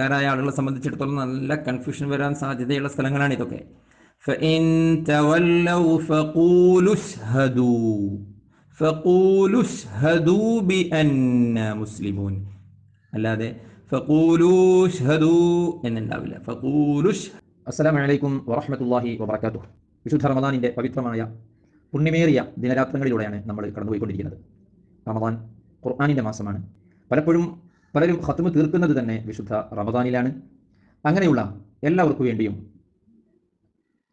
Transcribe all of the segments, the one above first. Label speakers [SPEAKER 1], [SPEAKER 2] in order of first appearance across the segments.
[SPEAKER 1] ായ ആളുകളെ സംബന്ധിച്ചിടത്തോളം നല്ല കൺഫ്യൂഷൻ വരാൻ സാധ്യതയുള്ള സ്ഥലങ്ങളാണ് ഇതൊക്കെ. മുസ്ലിമൂൻ. അല്ലാതെ എന്നുണ്ടാവില്ല. അസ്സലാം വലൈക്കും വറഹമത്തല്ലാഹി വബർക്കാത്തു വിശുദ്ധ റമദാനിന്റെ പവിത്രമായ പുണ്യമേറിയ ദിനരാത്രങ്ങളിലൂടെയാണ് നമ്മൾ കടന്നുപോയിക്കൊണ്ടിരിക്കുന്നത്. റമദാൻ ഖുർആാനിന്റെ മാസമാണ്. പലപ്പോഴും പലരും ഹത്തുമ തീർക്കുന്നത് തന്നെ വിശുദ്ധ റമദാനിലാണ്. അങ്ങനെയുള്ള എല്ലാവർക്കും വേണ്ടിയും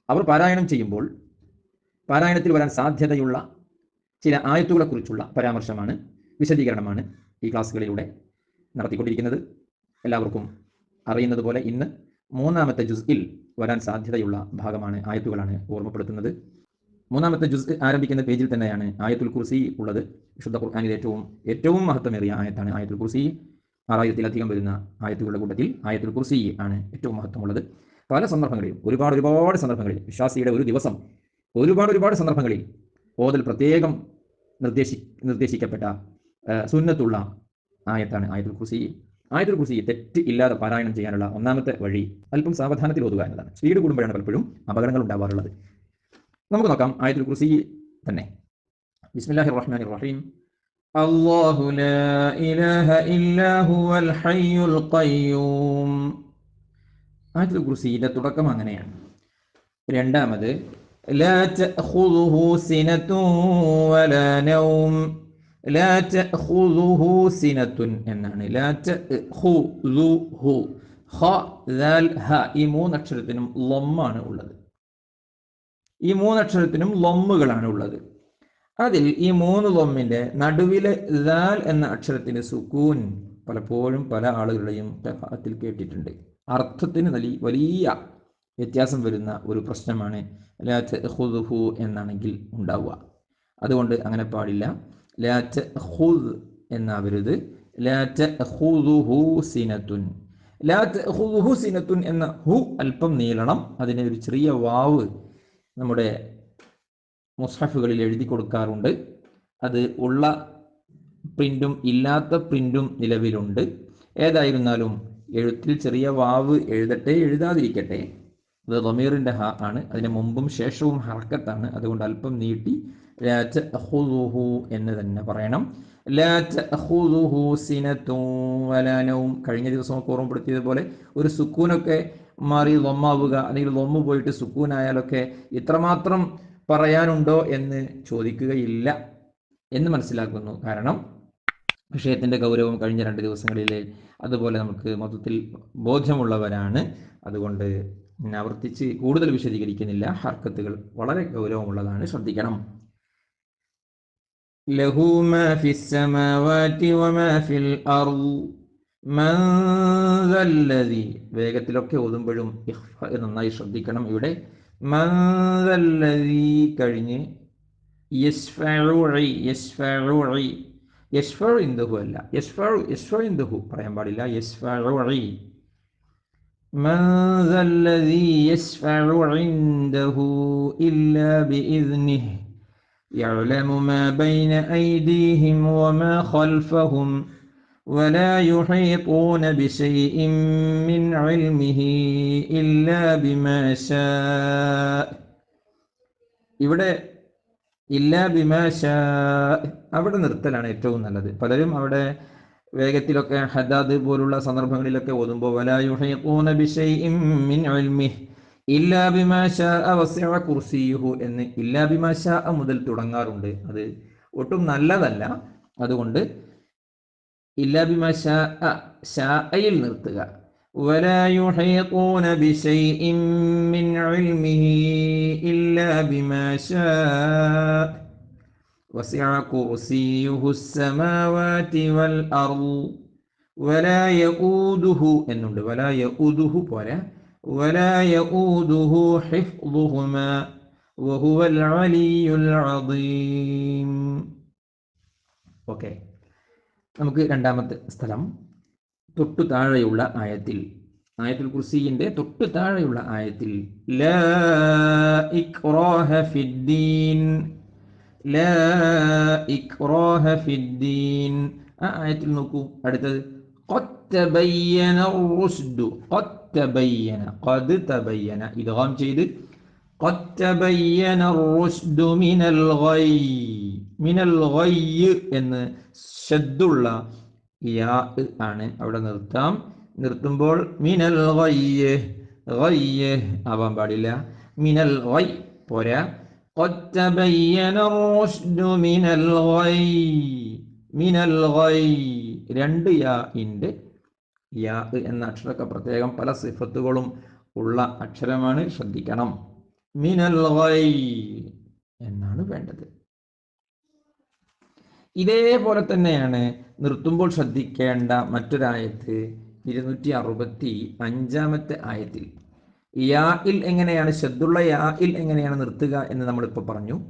[SPEAKER 1] അവർ പാരായണം ചെയ്യുമ്പോൾ പാരായണത്തിൽ വരാൻ സാധ്യതയുള്ള ചില ആയത്തുകളെക്കുറിച്ചുള്ള പരാമർശമാണ് വിശദീകരണമാണ് ഈ ക്ലാസ്സുകളിലൂടെ നടത്തിക്കൊണ്ടിരിക്കുന്നത്. എല്ലാവർക്കും അറിയുന്നത് പോലെ ഇന്ന് മൂന്നാമത്തെ ജുസ്ഇൽ വരാൻ സാധ്യതയുള്ള ഭാഗമാണ് ആയത്തുകളാണ് ഓർമ്മപ്പെടുത്തുന്നത്. മൂന്നാമത്തെ ജുസ് ആരംഭിക്കുന്ന പേജിൽ തന്നെയാണ് ആയത്തുൽ കുർസി ഉള്ളത്. വിശുദ്ധ ഖുർആാനിൽ ഏറ്റവും ഏറ്റവും മഹത്വമേറിയ ആയത്താണ് ആയത്തുൽ കുർസി. ആറായിരത്തിലധികം വരുന്ന ആയത്തുകളുടെ കൂട്ടത്തിൽ ആയത്തുൽ കുർസി ആണ് ഏറ്റവും മഹത്വമുള്ളത്. പല സന്ദർഭങ്ങളിലും ഒരുപാട് ഒരുപാട് സന്ദർഭങ്ങളിൽ വിശ്വാസിയുടെ ഒരു ദിവസം ഒരുപാട് ഒരുപാട് സന്ദർഭങ്ങളിൽ ഓതൽ പ്രത്യേകം നിർദ്ദേശി നിർദ്ദേശിക്കപ്പെട്ട സുന്നത്തുള്ള ആയത്താണ് ആയത്തുൽ കുർസി. ആയത്തുൽ കുർസി തെറ്റ് ഇല്ലാതെ പാരായണം ചെയ്യാനുള്ള ഒന്നാമത്തെ വഴി അല്പം സാവധാനത്തിൽ ഓതുക എന്നതാണ്. സ്പീഡ് കൂടുമ്പോഴാണ് പലപ്പോഴും അപകടങ്ങൾ ഉണ്ടാവാറുള്ളത്. നമുക്ക് നോക്കാം ആയത്തുൽ കുർസി തന്നെ. ബിസ്മില്ലാഹിർ റഹ്മാനിർ റഹീം. الله لا إله إلا هو الحي القيوم ആയത്തുൽ കുർസിയുടെ തുടക്കം അങ്ങനെയാണ് രണ്ടാമത് لا تأخذه سنة ولا نوم لا تأخذه سنة എന്നാണ് لا تأخذه ഹ ദാൽ ഹ ഈ മൂന്നക്ഷരത്തിനും ലൊമ്മാണ് ഉള്ളത് ഈ മൂന്നക്ഷരത്തിനും ലൊമ്മുകളാണ് ഉള്ളത് അതിൽ ഈ മൂന്ന് ലൊമ്മിന്റെ നടുവിലെ ലാൽ എന്ന അക്ഷരത്തിന് സുക്കൂൻ പലപ്പോഴും പല ആളുകളുടെയും ഖിറാഅത്തിൽ കേട്ടിട്ടുണ്ട്. അർത്ഥത്തിന് വലിയ വലിയ വ്യത്യാസം വരുന്ന ഒരു പ്രശ്നമാണ് ലാ തഖുദുഹു എന്നാണെങ്കിൽ ഉണ്ടാവുക. അതുകൊണ്ട് അങ്ങനെ പാടില്ല. ലാറ്റ് ഹുദ് എന്നാവരുത്. ലാറ്റ് തഖുദുഹു സിനത്തുൻ. ലാ തഖുദുഹു സിനത്തുൻ എന്ന ഹു അല്പം നീളണം. അതിനെ ഒരു ചെറിയ വാവ് നമ്മുടെ മുസ്ഹഫുകളിൽ എഴുതി കൊടുക്കാറുണ്ട്. അത് ഉള്ള പ്രിന്റും ഇല്ലാത്ത പ്രിന്റും നിലവിലുണ്ട്. ഏതായിരുന്നാലും എഴുത്തിൽ ചെറിയ വാവ് എഴുതട്ടെ എഴുതാതിരിക്കട്ടെ. അത് റമീറിന്റെ ഹ ആണ്. അതിന് മുമ്പും ശേഷവും ഹർക്കത്താണ്. അതുകൊണ്ട് അല്പം നീട്ടി ലാ തഅഖുദുഹു എന്ന് തന്നെ പറയണം. ലാ തഅഖുദുഹു സിനത്തും വലാ കഴിഞ്ഞ ദിവസം ഒക്കെ ഓർമ്മപ്പെടുത്തിയതുപോലെ ഒരു സുക്കൂനൊക്കെ മാറി ലൊമ്മാവുക അല്ലെങ്കിൽ ലൊമ്മ് പോയിട്ട് സുക്കൂനായാലൊക്കെ ഇത്രമാത്രം പറയാനുണ്ടോ എന്ന് ചോദിക്കുകയില്ല എന്ന് മനസ്സിലാക്കുന്നു. കാരണം വിഷയത്തിന്റെ ഗൗരവം കഴിഞ്ഞ രണ്ട് ദിവസങ്ങളിലെ അതുപോലെ നമുക്ക് മൊത്തത്തിൽ ബോധ്യമുള്ളവരാണ്. അതുകൊണ്ട് ആവർത്തിച്ച് കൂടുതൽ വിശദീകരിക്കുന്നില്ല. ഹർക്കത്തുകൾ വളരെ ഗൗരവമുള്ളതാണ്. ശ്രദ്ധിക്കണം. ലഹു മാ വേഗത്തിലൊക്കെ ഓതുമ്പോഴും നന്നായി ശ്രദ്ധിക്കണം ഇവിടെ. മൻ ദല്ലദി കഴിഞ്ഞ് യസ്ഫഉ ഇ, യസ്ഫഉ ഇ. യസ്ഫഉ ഇൻദഹു അല്ല യസ്ഫഉ യസ്ഫഉ ഇൻദഹു പറയാൻ പാടില്ല യസ്ഫഉ ഇ. من ذا الذي يشفع عنده إلا بإذنه يعلم ما بين أيديهم وما خلفهم ولا يحيطون بشيء من علمه إلا بما شاء ഇവിടെ ഇല്ലാ ബിമാഷാ അവിടെ നിർത്തലാണ് ഏറ്റവും നല്ലത് പലരും അവിടെ വേഗത്തിലൊക്കെ ഹദാദ് പോലുള്ള സന്ദർഭങ്ങളിലൊക്കെ ഓതുമ്പോൾ വലായുഹീഖൂന ബിശൈഇൻ മിൻ ഇൽമിഹി ഇല്ലാ ബിമാഷാ വസിഅ കുർസിയുഹു എന്ന് ഇല്ലാ ബിമാഷാ മുതൽ തുടങ്ങാറുണ്ട് അത് ഒട്ടും നല്ലതല്ല അതുകൊണ്ട് ഇല്ലാ ബിമാഷാ ഷായിൽ നിർത്തുക ولا يحيطون بشيء من علمه إلا بما شاء وسع كرسيه السماوات والأرض ولا يؤوده എന്നുണ്ട് ولا يؤوده പോരാ ولا يؤوده حفظهما وهو العلي العظيم ഓക്കെ നമുക്ക് രണ്ടാമത്തെ സ്ഥലം തൊട്ടു താഴെയുള്ള ആയത്തിൽ ആയത്തുൽ കുർസിയിന്റെ തൊട്ടു താഴെയുള്ള ആയത്തിൽ ആ ആയത്തിൽ നോക്കൂ അടുത്തത് ഇദ്ഗാം ചെയ്ത് മിനൽ ഗൈ മിനൽ ഗൈ എന്ന് ശദ്ദുള്ള യാ ആണ് അവിടെ നിർത്താം നിർത്തുമ്പോൾ മിനൽ ഗയ്യ് ഗയ്യ് ആവാൻ പാടില്ല മിനൽ ഗൈ പോരാ قد تبين الرشد من الغي من الغي രണ്ട് യാ ഇൻ്റെ യാ എന്ന അക്ഷരമൊക്കെ പ്രത്യേകം പല സിഫത്തുകളും ഉള്ള അക്ഷരമാണ് ശ്രദ്ധിക്കണം മിനൽ ഗൈ എന്നാണ് വേണ്ടത് ഇതേപോലെ തന്നെയാണ് നിർത്തുമ്പോൾ ശ്രദ്ധിക്കേണ്ട മറ്റൊരായത്ത് ഇരുന്നൂറ്റി അറുപത്തി അഞ്ചാമത്തെ ആയത്തിൽ. യാഇൽ എങ്ങനെയാണ്? ഷദ്ദുള്ള യാഇൽ എങ്ങനെയാണ് നിർത്തുക എന്ന് നമ്മളിപ്പോൾ പറഞ്ഞു.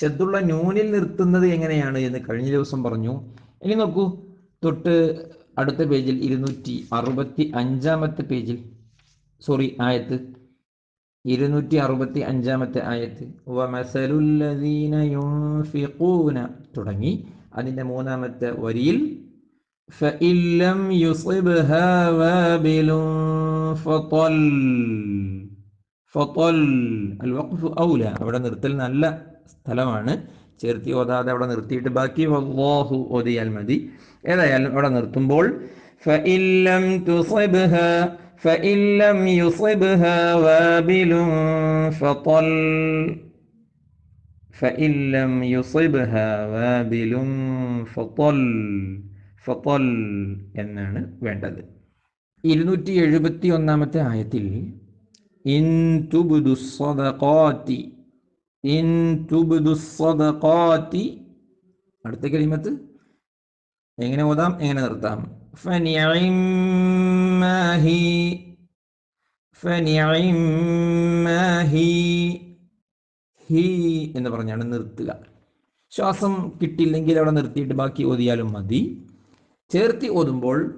[SPEAKER 1] ഷദ്ദുള്ള ന്യൂനിൽ നിർത്തുന്നത് എങ്ങനെയാണ് എന്ന് കഴിഞ്ഞ ദിവസം പറഞ്ഞു. ഇനി നോക്കൂ തൊട്ട് അടുത്ത പേജിൽ ഇരുന്നൂറ്റി അറുപത്തി അഞ്ചാമത്തെ പേജിൽ സോറി ആയത്ത്. ഇരുന്നൂറ്റി അറുപത്തി അഞ്ചാമത്തെ ആയത്ത് തുടങ്ങി. അതിന്റെ മൂന്നാമത്തെ വരിയിൽ ഫഇല്ലം ഔല. അവിടെ നിർത്തൽ നല്ല സ്ഥലമാണ്. ചേർത്തി ഓതാതെ അവിടെ നിർത്തിയിട്ട് ബാക്കി വല്ലാഹു ഓതിയാൽ മതി. ഏതായാലും അവിടെ നിർത്തുമ്പോൾ ഫഇല്ലം തുസിബ്ഹാ ഫഇല്ലം യുസിബ്ഹാ فإن لم യുസിബ്ഹ വാബിൽ فطل فطل എന്നാണ് വേണ്ടത്. ഇരുന്നൂറ്റി എഴുപത്തി ഒന്നാമത്തെ ആയത്തിൽ ഇൻ തുബുദു സദഖാതി ഇൻ തുബുദു സദഖാതി അടുത്ത കലിമത്ത് എങ്ങനെ ഓതാം എങ്ങനെ നിർത്താം. ഫനിഅമ്മാഹി ഫനിഅമ്മാഹി ഹി എന്ന് പറഞ്ഞാണ് നിർത്തുക. ശ്വാസം കിട്ടില്ലെങ്കിൽ അവിടെ നിർത്തിയിട്ട് ബാക്കി ഓതിയാലും മതി. ചേർത്തി ഓതുമ്പോൾ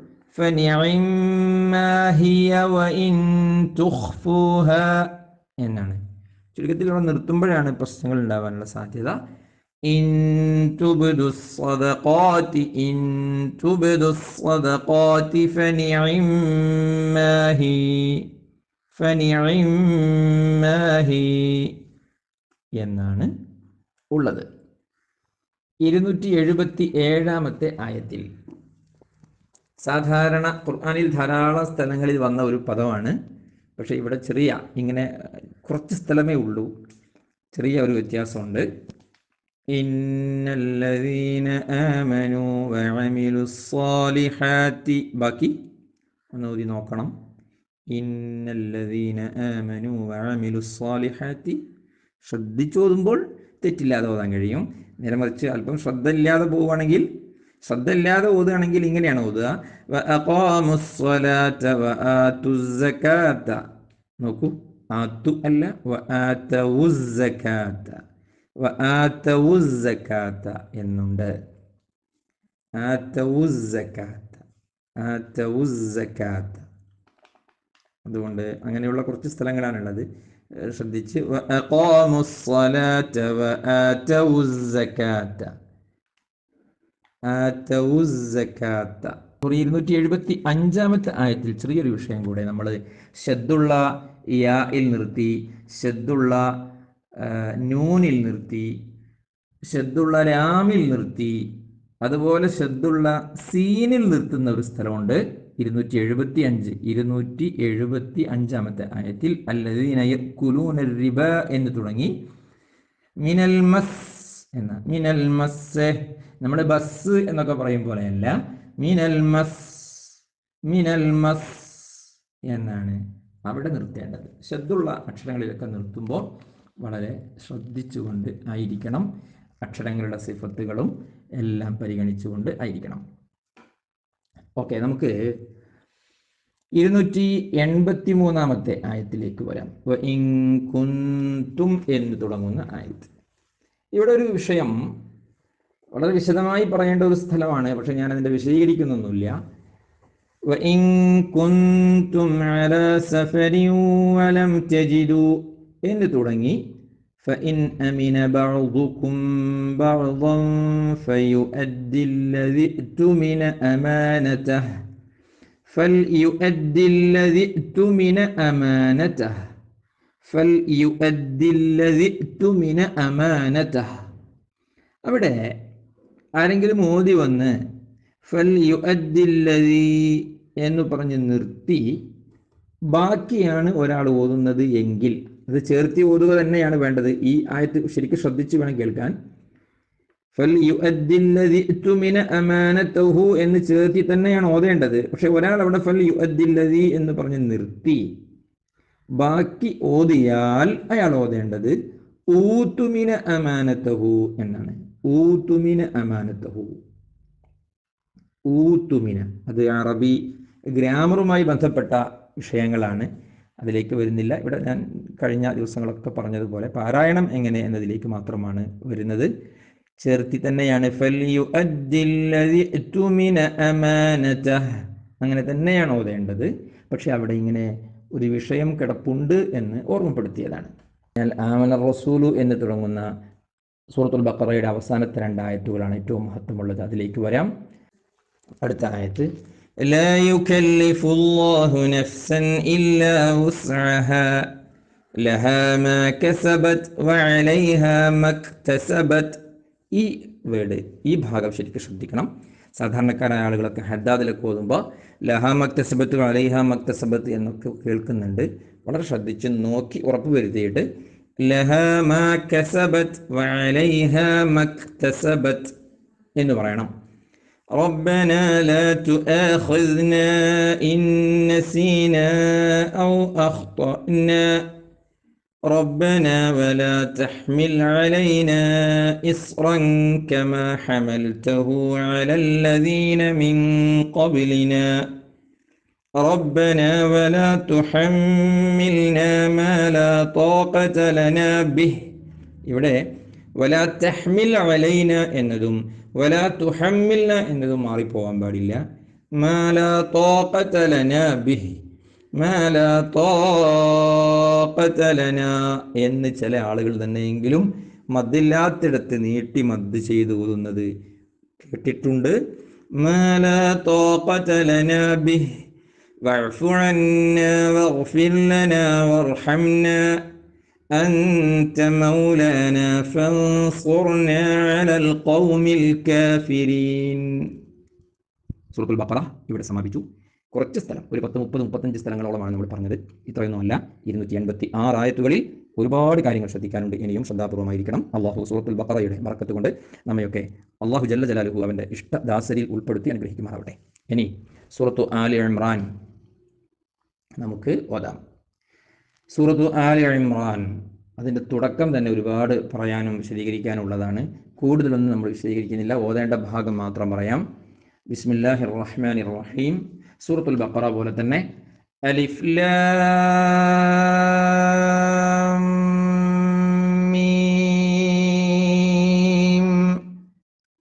[SPEAKER 1] എന്നാണ്. ചുരുക്കത്തിൽ ഇവിടെ നിർത്തുമ്പോഴാണ് പ്രശ്നങ്ങൾ ഉണ്ടാവാനുള്ള സാധ്യത. ഇൻ എന്നാണ് ഉള്ളത്. ഇരുന്നൂറ്റി എഴുപത്തി ഏഴാമത്തെ ആയത്തിൽ സാധാരണ ഖുർആാനിൽ ധാരാളം സ്ഥലങ്ങളിൽ വന്ന ഒരു പദമാണ്. പക്ഷേ ഇവിടെ ചെറിയ ഇങ്ങനെ കുറച്ച് സ്ഥലമേ ഉള്ളൂ. ചെറിയ ഒരു വ്യത്യാസമുണ്ട്. ബാക്കി ഒന്ന് ഊതി നോക്കണം. ഇന്നല്ലദീന ആമനു വഅമിലു സ്വാലിഹാത്തി ശ്രദ്ധിച്ചോതുമ്പോൾ തെറ്റില്ലാതെ ഓതാൻ കഴിയും. നേരെ മറിച്ച് അല്പം ശ്രദ്ധ ഇല്ലാതെ പോവുകയാണെങ്കിൽ ശ്രദ്ധ ഇല്ലാതെ ഓതുകയാണെങ്കിൽ ഇങ്ങനെയാണ് ഓതുക. നോക്കൂ. ആത്തു അല്ല എന്നുണ്ട്. അതുകൊണ്ട് അങ്ങനെയുള്ള കുറച്ച് സ്ഥലങ്ങളാണുള്ളത്. ശ്രദ്ധിച്ച്. ഇരുന്നൂറ്റി എഴുപത്തി അഞ്ചാമത്തെ ആയത്തിൽ ചെറിയൊരു വിഷയം കൂടെ നമ്മൾ ഷദ്ദുള്ള യായിൽ നിർത്തി ഷദ്ദുള്ള നൂനിൽ നിർത്തി ഷദ്ദുള്ള രാമിൽ നിർത്തി അതുപോലെ ഷദ്ദുള്ള സീനിൽ നിർത്തുന്ന ഒരു സ്ഥലമുണ്ട്. ഇരുന്നൂറ്റി എഴുപത്തി അഞ്ച് ഇരുന്നൂറ്റി എഴുപത്തി അഞ്ചാമത്തെ ആയത്തിൽ അല്ലദീന റിബ എന്ന് തുടങ്ങി. മിനൽ മസ് എന്ന മിനൽ മസ് നമ്മൾ ബസ് എന്നൊക്കെ പറയും പോലെയല്ല. മിനൽ മസ് മിനൽ മസ് എന്നാണ് അവിടെ നിർത്തേണ്ടത്. ശ്രദ്ധുള്ള അക്ഷരങ്ങളിലൊക്കെ നിർത്തുമ്പോൾ വളരെ ശ്രദ്ധിച്ചുകൊണ്ട് ആയിരിക്കണം. അക്ഷരങ്ങളുടെ സിഫത്തുകളും എല്ലാം പരിഗണിച്ചുകൊണ്ട് ആയിരിക്കണം. ഓക്കെ നമുക്ക് ഇരുന്നൂറ്റി എൺപത്തി മൂന്നാമത്തെ ആയത്തിലേക്ക് വരാം. ഇങ്കുന്തും എന്ന് തുടങ്ങുന്ന ആയത്ത്. ഇവിടെ ഒരു വിഷയം വളരെ വിശദമായി പറയേണ്ട ഒരു സ്ഥലമാണ് പക്ഷെ ഞാൻ അതിന്റെ വിശദീകരിക്കുന്നൊന്നുമില്ല എന്ന് തുടങ്ങി فإن أمن بعضكم بعضا فيؤدي الذي اؤتمن أمانته فليؤدي الذي اؤتمن أمانته فليؤدي الذي اؤتمن أمانته അവിടെ ആരെങ്കിലും ഓതി വന്ന് ഫൽ യുഅദ്ദില്ലതി എന്ന് പറഞ്ഞ് നിർത്തി ബാക്കിയാണ് ഒരാൾ ഓതുന്നത് എങ്കിൽ അത് ചേർത്തി ഓതുക തന്നെയാണ് വേണ്ടത്. ഈ ആയത്ത് ശരിക്കും ശ്രദ്ധിച്ചു വേണം കേൾക്കാൻ. എന്ന് ചേർത്തി തന്നെയാണ് ഓതേണ്ടത്. പക്ഷെ ഒരാൾ അവിടെ ഫൽ എന്ന് പറഞ്ഞ് നിർത്തി. ബാക്കി ഓതിയാൽ അയാൾ ഓതേണ്ടത് ഊത്തുമിന അമാനത്തഹു എന്നാണ്. ഊത്തുമിന അമാനത്തഹു ഊത്തുമിന. അത് അറബി ഗ്രാമറുമായി ബന്ധപ്പെട്ട വിഷയങ്ങളാണ്. അതിലേക്ക് വരുന്നില്ല. ഇവിടെ ഞാൻ കഴിഞ്ഞ ദിവസങ്ങളൊക്കെ പറഞ്ഞതുപോലെ പാരായണം എങ്ങനെ എന്നതിലേക്ക് മാത്രമാണ് വരുന്നത്. ചേർത്തി തന്നെയാണ് അങ്ങനെ തന്നെയാണ് ഓതേണ്ടത്. പക്ഷെ അവിടെ ഇങ്ങനെ ഒരു വിഷയം കിടപ്പുണ്ട് എന്ന് ഓർമ്മപ്പെടുത്തിയതാണ്. ഞാൻ ആമന റസൂലു എന്ന് തുടങ്ങുന്ന സൂറത്തുൽ ബക്കറയുടെ അവസാനത്തെ രണ്ടായത്തുകളാണ് ഏറ്റവും മഹത്വമുള്ളത്. അതിലേക്ക് വരാം. അടുത്ത ആയത്ത് لا يكلف الله نفسا إلا وسعها لها ما كسبت وعليها ما اكتسبت ഈ വേർഡ് ഈ ഭാഗം ശരിക്കും ശ്രദ്ധിക്കണം സാധാരണക്കാരായ ആളുകളൊക്കെ ഹദ്ദാദിലൊക്കെ ഓതുമ്പോൾ ലഹ മക്തസബത്ത് അലൈഹ മക്തസബത്ത് എന്നൊക്കെ കേൾക്കുന്നുണ്ട് വളരെ ശ്രദ്ധിച്ച് നോക്കി ഉറപ്പ് വരുത്തിയിട്ട് ലഹ മാ കസബത്ത് വഅലൈഹ മക്തസബത്ത് എന്ന് പറയണം ربنا لا تؤاخذنا إن نسينا أو أخطأنا ربنا ولا تحمل علينا إصرا كما حملته على الذين من قبلنا ربنا ولا تحملنا ما لا طاقة لنا به ഇവിടെ വലാ തെഹ്മിൽ വലൈന എന്നതും വലാ തുഹമ്മിൽന എന്നതും മാറിപ്പോവാൻ പാടില്ല. മാല തോക്കത്തലന ബിഹി. മാല തോക്കത്തലന എന്ന് ചില ആളുകൾ തന്നെയെങ്കിലും മദ്ദില്ലാത്തിടത്ത് നീട്ടി മദ് ചെയ്തു ഓതുന്നത് കേട്ടിട്ടുണ്ട്. മാല തോക്കത്തലന ബിഹി. വഴഫുഴന്ന വർഫില്ലന വർഹംന. أنت مولانا فانصرنا على القوم الكافرين സൂറത്തുൽ ബക്കറ ഇവിടെ സമാപിച്ചു കുറച്ച് സ്ഥലം ഒരു പത്ത് മുപ്പത് മുപ്പത്തഞ്ച് സ്ഥലങ്ങളോളമാണ് നമ്മൾ പറഞ്ഞത് ഇത്രയൊന്നുമല്ല ഇരുന്നൂറ്റി എൺപത്തി ആറ് ആയത്തുകളിൽ ഒരുപാട് കാര്യങ്ങൾ ശ്രദ്ധിക്കാനുണ്ട് ഇനിയും ശ്രദ്ധാപൂർവമായിരിക്കണം അള്ളാഹു സൂറത്തുൽ ബക്കറയുടെ ബറക്കത്ത് കൊണ്ട് നമ്മയൊക്കെ അള്ളാഹു ജല്ല ജലാലുഹു അവൻ്റെ ഇഷ്ടദാസരിൽ ഉൾപ്പെടുത്തി അനുഗ്രഹിക്കുമാറാവട്ടെ ഇനി സൂറത്തു ആലി ഇമ്രാൻ നമുക്ക് ഓതാം സൂറത്തു ആലി ഇമ്രാൻ. അതിന്റെ തുടക്കം തന്നെ ഒരുപാട് പറയാനും വിശദീകരിക്കാനുള്ളതാണ്. കൂടുതലൊന്നും നമ്മൾ വിശദീകരിക്കുന്നില്ല. ഓതേണ്ട ഭാഗം മാത്രം പറയാം. ബിസ്മില്ലാഹി റഹ്മാൻ റഹീം സൂറത്തുൽ ബക്കറ പോലെ തന്നെ.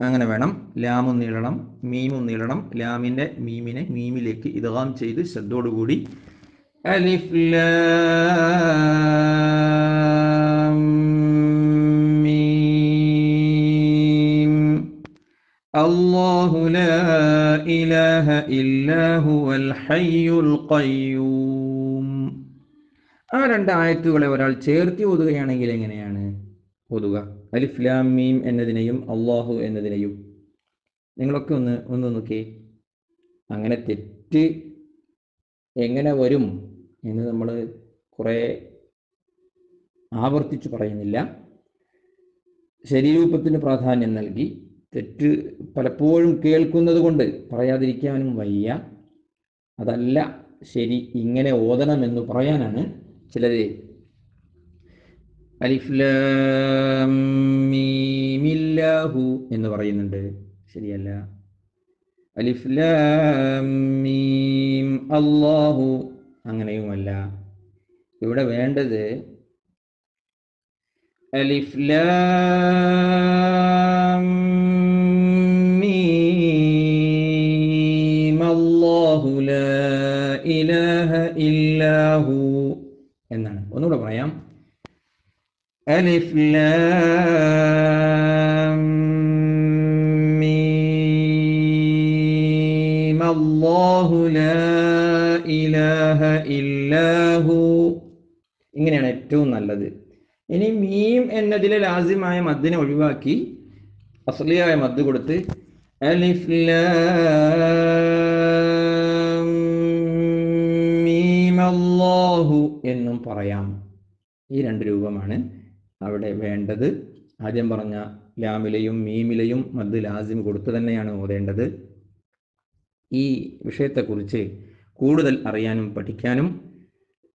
[SPEAKER 1] അങ്ങനെ വേണം. ലാമും നീളണം. മീമും നീളണം. ലാമിന്റെ മീമിനെ മീമിലേക്ക് ഇതാം ചെയ്ത് ശ്രദ്ധയോടുകൂടി അലിഫ് ലാം മീം അല്ലാഹു ലാ ഇലാഹ ഇല്ലാ ഹുവൽ ഹയ്യുൽ ഖയ്യൂം ആ രണ്ട് ആയത്തുകളെ ഒരാൾ ചേർത്തി ഓതുകയാണെങ്കിൽ എങ്ങനെയാണ്? ഓതുക. അലിഫ് ലാം മീം എന്നതിനെയും അള്ളാഹു എന്നതിനെയും. നിങ്ങളൊക്കെ ഒന്ന് ഒന്ന് നോക്കി അങ്ങനെ തെറ്റ് എങ്ങനെ വരും? എന്ന് നമ്മൾ കുറേ ആവർത്തിച്ച് പറയുന്നില്ല. ശരീരൂപത്തിന് പ്രാധാന്യം നൽകി തെറ്റ് പലപ്പോഴും കേൾക്കുന്നത് കൊണ്ട് പറയാതിരിക്കാനും വയ്യ. അതല്ല ശരി ഇങ്ങനെ ഓതണം എന്ന് പറയാനാണ് ചിലര്. അലിഫ്ലാഹു എന്ന് പറയുന്നുണ്ട്. ശരിയല്ല. അലിഫ്ലാഹു അങ്ങനെയുമല്ല. ഇവിടെ വേണ്ടത് അലിഫ്ലാം മീം. അല്ലാഹു ലാ ഇലാഹ ഇല്ലാഹു എന്നാണ്. ഒന്നുകൂടെ പറയാം. അലിഫ് ലാം അല്ലാഹു ലാ ഇല്ലാഹു ഇങ്ങനെയാണ് ഏറ്റവും നല്ലത്. ഇനി മീം എന്നതിലെ ലാസിമായ മദ്ദിനെ ഒഴിവാക്കി അസ്ലിയായ മദ് കൊടുത്ത് അലിഫ് അള്ളാഹു എന്നും പറയാം. ഈ രണ്ട് രൂപമാണ് അവിടെ വേണ്ടത്. ആദ്യം പറഞ്ഞ ലാമിലെയും മീമിലെയും മദ് ലാസിം കൊടുത്ത് തന്നെയാണ് ഓതേണ്ടത്. ഈ വിഷയത്തെക്കുറിച്ച് കൂടുതൽ അറിയാനും പഠിക്കാനും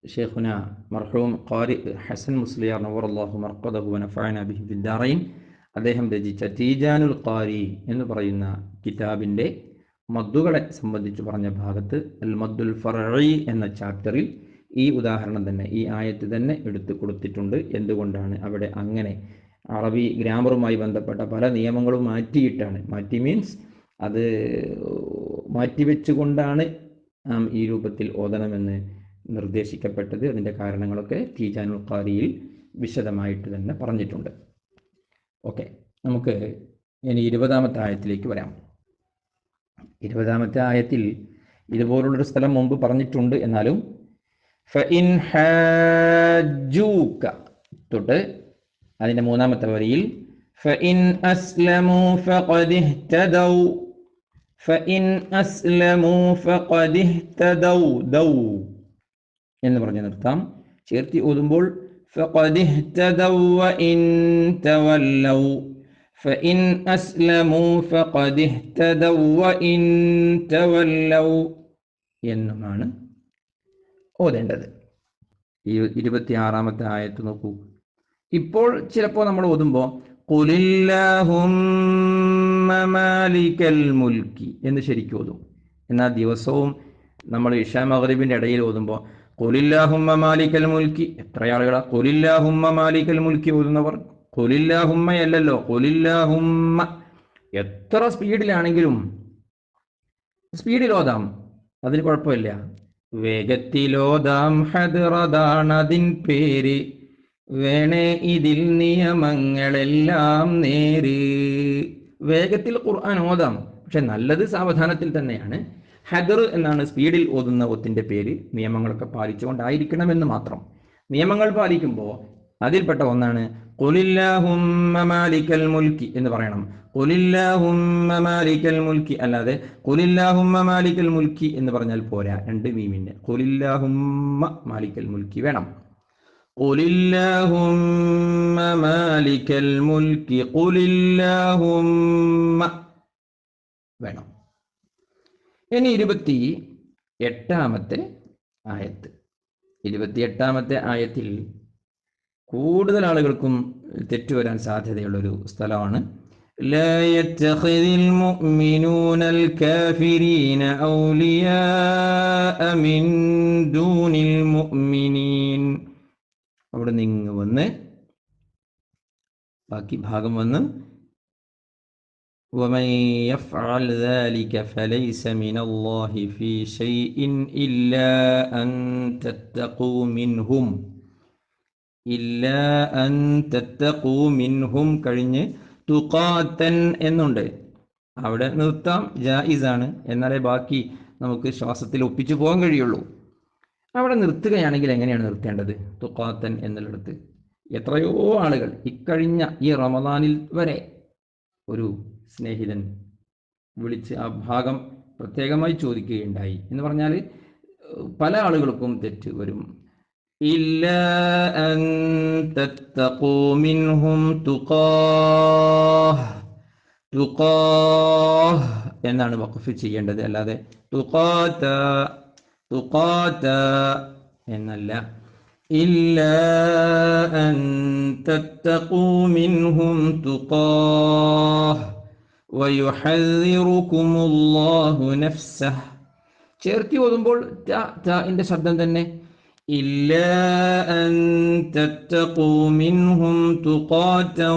[SPEAKER 1] ഷെയ്ഖുന മർഹൂം ഖാരി ഹസൻ മുസ്ലിയാർ നവറല്ലാഹു മർക്കദഹു വനഫഅന ബിഹി ഫിദ്ദാറൈൻ അദ്ദേഹം രചിച്ച തീജാനുൽ ഖാരി എന്ന് പറയുന്ന കിതാബിന്റെ മദ്ദുകളെ സംബന്ധിച്ച് പറഞ്ഞ ഭാഗത്ത് അൽ മദ്ദുൽ ഫറഈ എന്ന ചാപ്റ്ററിൽ ഈ ഉദാഹരണം തന്നെ ഈ ആയത്ത് തന്നെ എടുത്തു കൊടുത്തിട്ടുണ്ട്. എന്തുകൊണ്ടാണ് അവിടെ അങ്ങനെ? അറബി ഗ്രാമറുമായി ബന്ധപ്പെട്ട പല നിയമങ്ങളും മാറ്റിയിട്ടാണ്. മാറ്റി മീൻസ് അത് മാറ്റിവെച്ചുകൊണ്ടാണ് നാം ഈ രൂപത്തിൽ ഓതണമെന്ന് നിർദ്ദേശിക്കപ്പെട്ടത്. അതിന്റെ കാരണങ്ങളൊക്കെ തീജാനുൽ ഖാരിയിൽ വിശദമായിട്ട് തന്നെ പറഞ്ഞിട്ടുണ്ട്. ഓക്കെ നമുക്ക് ഇനി ഇരുപതാമത്തെ ആയത്തിലേക്ക് വരാം. ഇരുപതാമത്തെ ആയത്തിൽ ഇതുപോലുള്ളൊരു സ്ഥലം മുമ്പ് പറഞ്ഞിട്ടുണ്ട്. എന്നാലും തൊട്ട് അതിന്റെ മൂന്നാമത്തെ വരിയിൽ ഫഇൻ അസ്ലമു فَإِنْ أَسْلَمُوا فَقَدِ اهْتَدَوْا دو എന്ന് പറഞ്ഞ് നിർത്താം ചേർത്തി ഓതുമ്പോൾ فقد اهتدوا وإن تولوا فَإِنْ أَسْلَمُوا فَقَدِ اهتدوا وإن تولوا എന്നുമാണ് ഓതേണ്ടത് ഈ ഇരുപത്തി ആറാമത്തെ ആയത്ത് നോക്കൂ ഇപ്പോൾ ചിലപ്പോൾ നമ്മൾ ഓതുമ്പോൾ قل اللهم മുൽക്കി എന്ന് ശരിക്കും ഓതും. എന്നാൽ ദിവസവും നമ്മൾ ഇഷാ മഗ്രിബിന്റെ ഇടയിൽ ഓതുമ്പോൾ കൊലില്ലാഹുമ്മ മാലിക്കൽ മുൽക്കി എത്ര ആളുകളാ? കൊലില്ലാഹുമ്മ മാലിക്കൽ മുൽക്കി ഓതുന്നവർ കൊലില്ലാഹുമ്മയല്ലല്ലോ കൊലില്ലാഹുമ്മ എത്ര സ്പീഡിലാണെങ്കിലും സ്പീഡിൽ ഓതാം അതിന് കുഴപ്പമില്ല. വേഗത്തിലോതാം ഹദറതാണതിൻ പേര്. വേണേ ഇതിൽ നിയമങ്ങളെല്ലാം നേര്. വേഗത്തിൽ ഖുർആൻ ഓതാം. പക്ഷെ നല്ലത് സാവധാനത്തിൽ തന്നെയാണ്. ഹദർ എന്നാണ് സ്പീഡിൽ ഓതുന്ന ഒത്തിന്റെ പേര് നിയമങ്ങളൊക്കെ പാലിച്ചുകൊണ്ടായിരിക്കണമെന്ന് മാത്രം. നിയമങ്ങൾ പാലിക്കുമ്പോൾ അതിൽപ്പെട്ട ഒന്നാണ് മാലിക്കൽ മുൽക്കി എന്ന് പറയണം. മാലിക്കൽ മുൽക്കി അല്ലാതെ മാലിക്കൽ മുൽക്കി എന്ന് പറഞ്ഞാൽ പോരാ രണ്ട് കൊലില്ലാഹുമ്മ മാലിക്കൽ മുൽക്കി വേണം. കൊലില്ലാഹുമ്മ മാലിക്കൽ മുൽക്കി കൊലില്ലാഹുമ്മ വേണം ഇനി ഇരുപത്തി എട്ടാമത്തെ ആയത്ത് ഇരുപത്തി എട്ടാമത്തെ ആയത്തിൽ കൂടുതൽ ആളുകൾക്കും തെറ്റുവരാൻ സാധ്യതയുള്ളൊരു സ്ഥലമാണ് لا يتخذ المؤمنون الكافرين أولياء من دون المؤمنين അവിടെ നിന്ന് വന്ന് ബാക്കി ഭാഗം വന്ന് ومن يفعل ذلك فليس من الله في شيء إلا أن تتقوا منهم إلا أن تتقوا منهم കഴിഞ്ഞ് തുഖാത്തൻ എന്നുണ്ട് അവിടെ നിർത്താം ജായിസാണ് എന്നാലേ ബാക്കി നമുക്ക് ശ്വാസത്തിൽ ഒപ്പിച്ചു പോകാൻ കഴിയുള്ളൂ അവിടെ നിർത്തുകയാണെങ്കിൽ എങ്ങനെയാണ് നിർത്തേണ്ടത്? തുക്കാത്തൻ എന്നുള്ളിടത്ത്. എത്രയോ ആളുകൾ ഇക്കഴിഞ്ഞ ഈ റമദാനിൽ വരെ ഒരു സ്നേഹിതൻ വിളിച്ച് ആ ഭാഗം പ്രത്യേകമായി ചോദിക്കുകയുണ്ടായി. എന്ന് പറഞ്ഞാൽ പല ആളുകൾക്കും തെറ്റ് വരും. ഇല്ല എന്നാണ് വഖഫ് ചെയ്യേണ്ടത്. അല്ലാതെ തുഖാത തുഖാത എന്നല്ല ഇല്ല അൻ തത്തഖൂ മിൻഹും തുഖാഹ് ويحذركم الله نفسه ചേർത്തി ഓതുമ്പോൾ ന്റെ ശബ്ദം തന്നെ إلا أن تتقوا منهم تقاتا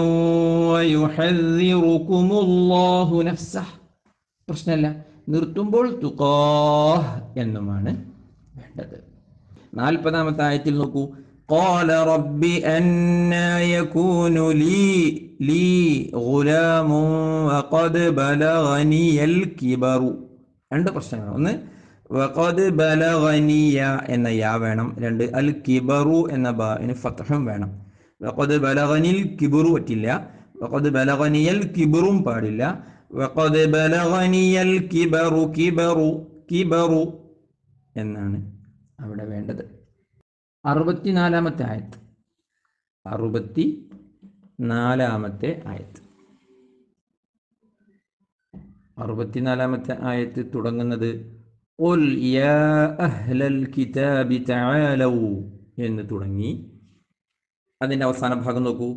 [SPEAKER 1] ويحذركم الله نفسه പ്രശ്നമല്ല നിർത്തുമ്പോൾ തുഖാഹ് എന്നുമാണ് വേണ്ടത് നാൽപ്പതാമത്തെ ആയത്തിൽ നോക്കൂ قال رب أنا يكون لي لي غلام وقد بلغني الكبر രണ്ട് പ്രശ്നങ്ങൾ ഒന്ന് വഖദ് ബലഗനിയ എന്ന യാ വേണം രണ്ട് അൽ കിബറു എന്ന ബാന് ഫത്തഹും വേണം വഖദ് ബലഗനിൽ കിബറു പറ്റില്ല വഖദ് ബലഗനിയൽ കിബറും പാടില്ല വഖദ് ബലഗനിയൽ കിബറു കിബറു കിബറു എന്നാണ് അവിടെ വേണ്ടത്. അറുപത്തിനാലാമത്തെ ആയത്ത്. അറുപത്തി നാലാമത്തെ ആയത്ത്. അറുപത്തിനാലാമത്തെ ആയത്ത് തുടങ്ങുന്നത് ഉൽ യാ അഹ്ലൽ കിതാബി തആലൗ" എന്ന് തുടങ്ങി. അതിന്റെ അവസാന ഭാഗം നോക്കൂ.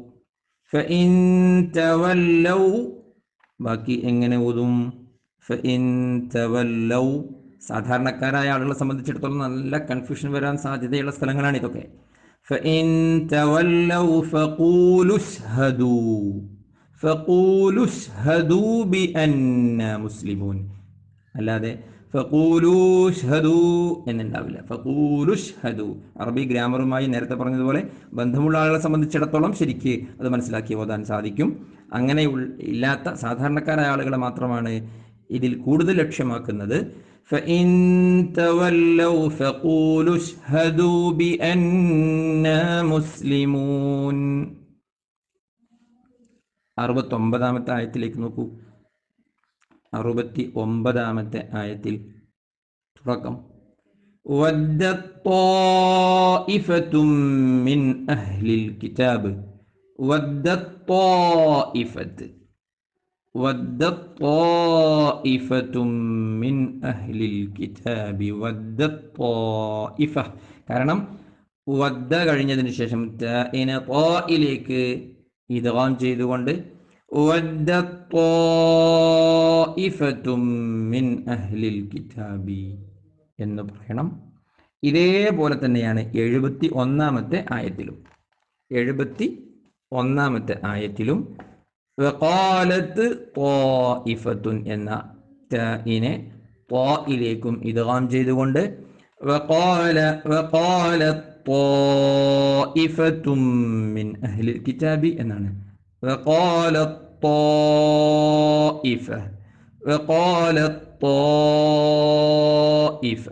[SPEAKER 1] ബാക്കി എങ്ങനെ ഓതും? സാധാരണക്കാരായ ആളുകളെ സംബന്ധിച്ചിടത്തോളം നല്ല കൺഫ്യൂഷൻ വരാൻ സാധ്യതയുള്ള സ്ഥലങ്ങളാണ് ഇതൊക്കെ. മുസ്ലിമൂൻ. അല്ലാതെ എന്നുണ്ടാവില്ല. അറബി ഗ്രാമറുമായി നേരത്തെ പറഞ്ഞതുപോലെ ബന്ധമുള്ള ആളുകളെ സംബന്ധിച്ചിടത്തോളം ശരിക്ക് അത് മനസ്സിലാക്കി ഓതാൻ സാധിക്കും. അങ്ങനെ ഉൾ- ഇല്ലാത്ത സാധാരണക്കാരായ ആളുകളെ മാത്രമാണ് ഇതിൽ കൂടുതൽ ലക്ഷ്യമാക്കുന്നത് فإن تولوا فقولوا اشهدوا بأننا مسلمون അറുപത്തൊമ്പതാമത്തെ ആയത്തിലേക്ക് നോക്കൂ അറുപത്തി ഒമ്പതാമത്തെ ആയത്തിൽ തുടക്കം ودت طائفة من أهل الكتاب മിൻ അഹ്ലിൽ കിതാബി. കാരണം വദ്ദ കഴിഞ്ഞതിന് ശേഷം ലേക്ക് ഇതാം ചെയ്തുകൊണ്ട് മിൻ അഹ്ലിൽ കിതാബി എന്ന് പറയണം. ഇതേപോലെ തന്നെയാണ് എഴുപത്തി ഒന്നാമത്തെ ആയത്തിലും. എഴുപത്തി ഒന്നാമത്തെ ആയത്തിലും വഖാലത്ത് ഇഫത്തുൻ എന്ന ഇനെ ത്വായിലേക്കും ഇദ്ഗാം ചെയ്തുകൊണ്ട് വഖാല ത്വാഇഫത്തും മിൻ അഹ്ലിൽ കിതാബി എന്നാണ്. വഖാല ത്വാഇഫ.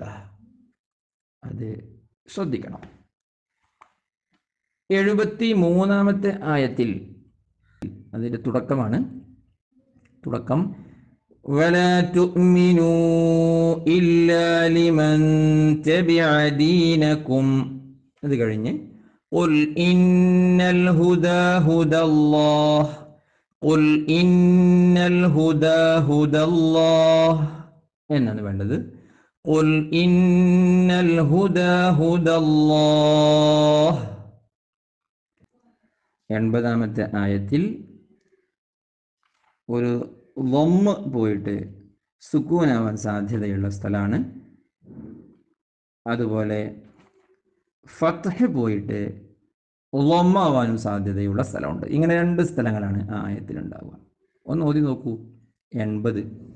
[SPEAKER 1] അത് ശ്രദ്ധിക്കണം. എഴുപത്തി മൂന്നാമത്തെ ആയത്തിൽ അതിൻ്റെ തുടക്കമാണ് തുടക്കം ولا تؤمنوا إلا لمن تبع دينكم അത് കഴിഞ്ഞ് قل إن الهدى هدى الله قل إن الهدى هدى الله എന്നാണ് വേണ്ടത് قل إن الهدى هدى الله എൺപതാമത്തെ ആയത്തിൽ ഒരു വമ്മ പോയിട്ട് സുക്കൂനാവാൻ സാധ്യതയുള്ള സ്ഥലമാണ്. അതുപോലെ ഫത്തഹ് പോയിട്ട് ലൊമ്മാവാനും സാധ്യതയുള്ള സ്ഥലമുണ്ട്. ഇങ്ങനെ രണ്ട് സ്ഥലങ്ങളാണ് ആ ആയത്തിലുണ്ടാവുക. ഒന്ന് ഓതി നോക്കൂ. എൺപത്.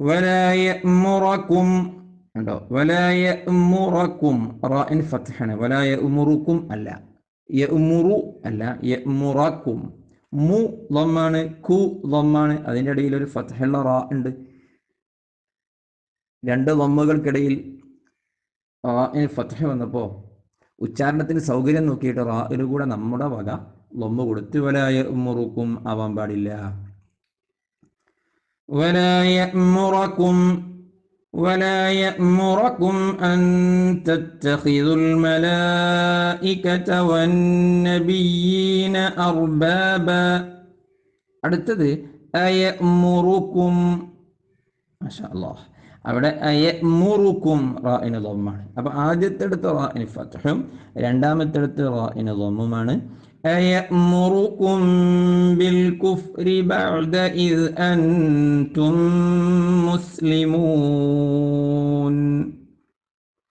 [SPEAKER 1] വലായമുറക്കും ഉണ്ടോ? വലായമുറക്കും റാഇൻ വലായ വലായമുറുക്കും അല്ല. യമുറു അല്ല യമുറക്കും മു ലൊമ്മാണ് കു ലൊമ്മാണ്. അതിന്റെ ഇടയിൽ ഒരു ഫത്തഹുള്ള റാ ഉണ്ട്. രണ്ട് ലൊമ്മകൾക്കിടയിൽ റാന് ഫത്തഹ വന്നപ്പോൾ ഉച്ചാരണത്തിന് സൗകര്യം നോക്കിയിട്ട് റാന് കൂടെ നമ്മുടെ വക ലൊമ്മ കൊടുത്ത്. വലായ മുറുക്കും ആവാൻ പാടില്ല. വലായ മുറക്കും ولا يأمركم أن تتخذوا الملائكة والنبيين أربابا അടുത്തത് അയമുറുക്കും മാഷാ അല്ലാഹ് അവിടെ അയമുറുക്കും റാഇന് ലൊമ്മാണ് അപ്പൊ ആദ്യത്തെ അടുത്ത് റാഇന് ഫത്ഹും രണ്ടാമത്തെ അടുത്ത് റാഇന് ലൊമ്മുമാണ് അയമുറുക്കും ബിൽ കുഫ്രി ബഅദ أنتم മുസ്ലിമൂൻ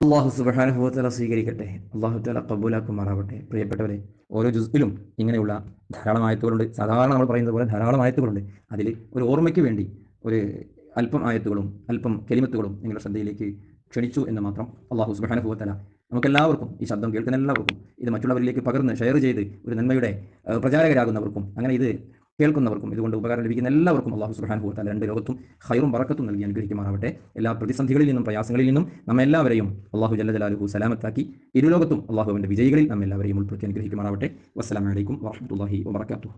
[SPEAKER 1] അള്ളാഹു സുബ്ഹാനഹു വതആല സ്വീകരിക്കട്ടെ. അള്ളാഹു തആല കബൂലാക്കുമാറാവട്ടെ പ്രിയപ്പെട്ടവരെ ഓരോ ജുസിലും ഇങ്ങനെയുള്ള ധാരാളം ആയത്തുകളുണ്ട്. സാധാരണ നമ്മൾ പറയുന്നത് പോലെ ധാരാളം ആയത്തുകളുണ്ട്. അതിൽ ഒരു ഓർമ്മയ്ക്ക് വേണ്ടി ഒരു അല്പം ആയത്തുകളും അല്പം കെലിമത്തുകളും നിങ്ങളുടെ ശ്രദ്ധയിലേക്ക് ക്ഷണിച്ചു എന്ന് മാത്രം അള്ളാഹു സുബ്ഹാനഹു വതആല നമുക്കെല്ലാവർക്കും ഈ ശബ്ദം കേൾക്കുന്ന എല്ലാവർക്കും ഇത് മറ്റുള്ളവരിലേക്ക് പകർന്ന് ഷെയർ ചെയ്ത് ഒരു നന്മയുടെ പ്രചാരകരാകുന്നവർക്കും അങ്ങനെ ഇത് കേൾക്കുന്നവർക്കും ഇതുകൊണ്ട് ഉപകാരം ലഭിക്കുന്ന എല്ലാവർക്കും അള്ളാഹു സുബ്ഹാനഹു വതആല രണ്ട് ലോകത്തും ഹൈറും ബറക്കത്തും നൽകി അനുഗ്രഹിക്കുമാറാവട്ടെ. എല്ലാ പ്രതിസന്ധികളിൽ നിന്നും പ്രയാസങ്ങളിൽ നിന്നും നമ്മെല്ലാവരെയും അള്ളാഹു ജല്ല ജലാലുഹു സലാമത്താക്കി ഇരുലോകത്തും അള്ളാഹുവിന്റെ വിജയികളിൽ നമ്മെല്ലാവരെയും ഉൾപ്പെടുത്തി അനുഗ്രഹിക്കുമാറാവട്ടെ. വസ്സലാമലൈക്കും വറഹ്മത്തുള്ളാഹി വബറകാതുഹു.